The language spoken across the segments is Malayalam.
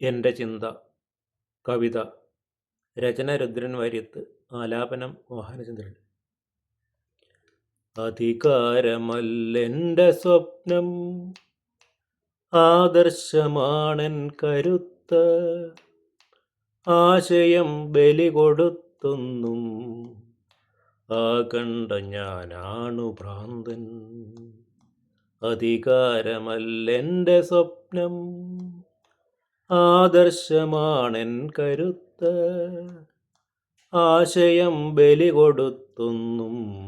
എന്റെ ചിന്ത കവിത രചന രുദ്രൻ വാര്യത്ത് ആലാപനം മോഹനചന്ദ്രൻ അധികാരമല്ലെന്റെ സ്വപ്നം ആദർശമാണൻ കരുത്ത് ആശയം ബലി കൊടുത്തൊന്നും കണ്ട ഞാനാണു ഭ്രാന്തൻ. അധികാരമല്ലെന്റെ സ്വപ്നം ആദർശമാണെൻ കരുത്ത്. ആശയം ബലി കൊടുത്തൊന്നും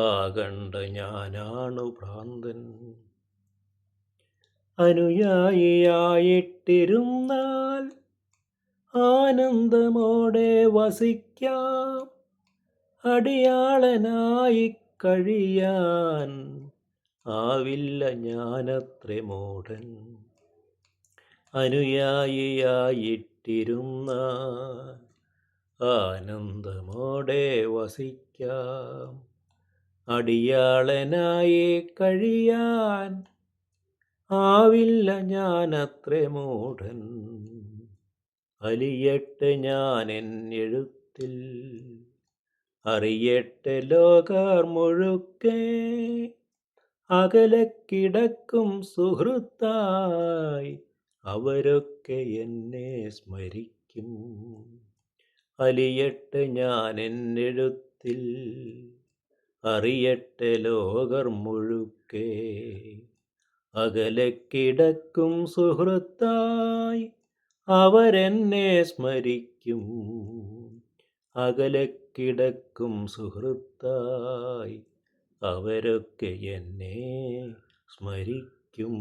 ആകണ്ട ഞാനാണു ഭ്രാന്തൻ. അനുയായിയായിട്ടിരുന്നാൽ ആനന്ദമോടെ വസിക്കാം. അടിയാളനായി കഴിയാൻ ആവില്ല ഞാനത്രേ മൂഢൻ. അനുയായിയായിട്ടിരുന്ന ആനന്ദമോടെ വസിക്കാം. അടിയാളനായി കഴിയാൻ ആവില്ല ഞാനത്ര മൂഢൻ. അലിയട്ടെ ഞാൻ എഴുത്തിൽ അറിയട്ടെ ലോകാർ മുഴുക്കേ. അകലക്കിടക്കും സുഹൃത്തായി അവരൊക്കെ എന്നെ സ്മരിക്കും. അലിയട്ടെ ഞാൻ എന്നെഴുത്തിൽ അറിയട്ടെ ലോകർ മുഴുക്കേ. അകലെ കിടക്കും സുഹൃത്തായി അവരെന്നെ സ്മരിക്കും. അകലെ കിടക്കും സുഹൃത്തായി അവരൊക്കെ എന്നെ സ്മരിക്കും.